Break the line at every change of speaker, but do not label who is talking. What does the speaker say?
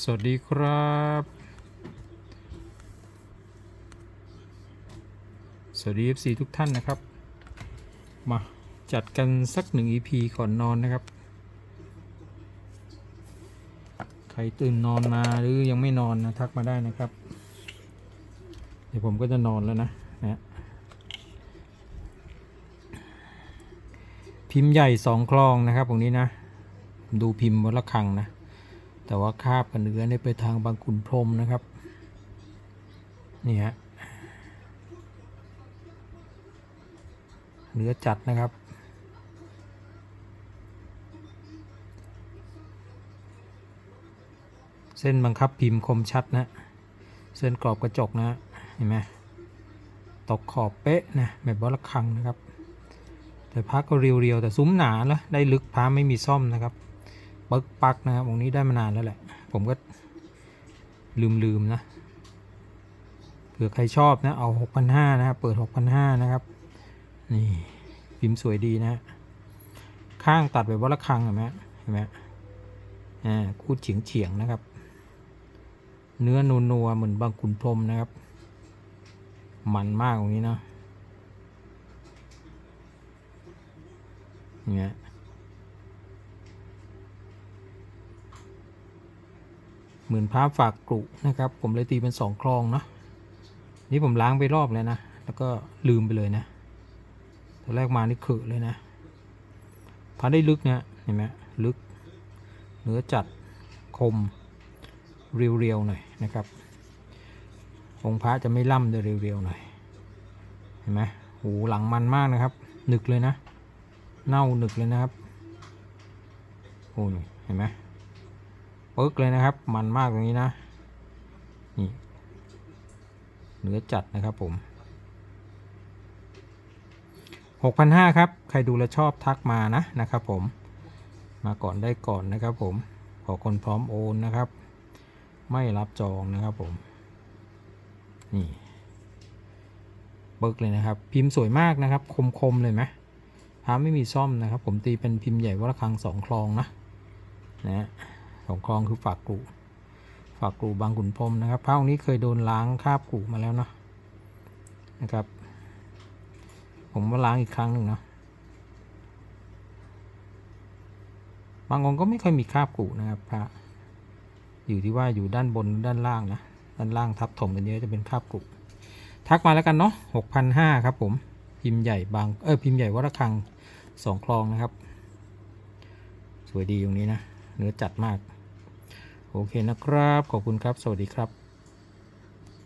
สวัสดีครับ สวัสดี FC ทุกท่านนะครับ มาจัดกันสักหนึ่ง EP ก่อนนอนนะครับ ใครตื่นนอนมาหรือยังไม่นอนนะทักมาได้นะครับ เดี๋ยวผมก็จะนอนแล้วนะนะพิมพ์ใหญ่สองคลองนะครับตรงนี้นะ ดูพิมพ์วัดละคังนะ แต่ว่าคาบกับเนื้อเนี่ยไปทางบางขุนพรมนะครับ นี่ฮะ เนื้อจัดนะครับ เส้นบังคับพิมพ์คมชัดนะ เส้นกรอบกระจกนะ เห็นไหมตกขอบเป๊ะนะแบบวัดละคังนะครับ แต่พักก็เรียวๆแต่ซุ้มหนาแล้วได้ลึกพ้าไม่มีซ่อมนะครับ ปักปักนะครับวงนี้ได้มานานแล้วแหละ ผมก็ลืมลืมๆนะเผื่อใครชอบนะ เอา 6,500นะครับเปิด 6,500นะครับ นี่พิมพ์สวยดีนะ ข้างตัดแบบวัละคังเห็นไหมเห็นไหมอ่าคูดเฉียงเฉียงๆนะครับ เนื้อนัวนัวๆเหมือนบางขุนพรมนะครับ มันมากตรงนี้เนางเงี้ย หมือนพระฝากกรุนะครับ ผมเลยตีเป็นสองคลองเนาะนี่ผมล้างไปรอบแล้วนะ แล้วก็ลืมไปเลยนะตอนแรกมานี่ขึเลยนะพระได้ลึกเนี่ยเห็นไหมลึกเนื้อจัดคมเรียวๆหน่อยนะครับ องค์พระจะไม่ล่ำจะเรียวๆหน่อย เห็นไหมหูหลังมันมากนะครับ หนึกเลยนะ เน่าหนึกเลยนะครับโอ้ยเห็นไหม ปึ๊กเลยนะครับ มันมากตรงนี้นะ นี่เนื้อจัดนะครับผม 6,500 ครับ ใครดูแลชอบทักมานะนะครับผม มาก่อนได้ก่อนนะครับผม ขอคนพร้อมโอนนะครับ ไม่รับจองนะครับผม นี่ปึ๊กเลยนะครับ พิมพ์สวยมากนะครับ คมๆเลยไหมพาไม่มีซ่อมนะครับ ผมตีเป็นพิมพ์ใหญ่วัดระฆังสองคลองนะนะ ของคลองคือฝากกรูฝากกรูบางขุนพรมนะครับพระองค์นี้เคยโดนล้างคาบกรูมาแล้วเนาะนะครับ ผมว่าล้างอีกครั้งหนึ่งเนาะบางองค์ก็ไม่ค่อยมีคาบกรูนะครับพระอยู่ที่ว่าอยู่ด้านบนด้านล่างนะด้านล่างทับถมกันเยอะจะเป็นคาบกรูทักมาแล้วกันเนาะหกพันห้าครับผมพิมพ์ใหญ่บางเออพิมพ์ใหญ่วัดระฆังสองคลองนะครับ สวยดีตรงนี้นะ เนื้อจัดมาก โอเคนะครับ ขอบคุณครับ สวัสดีครับ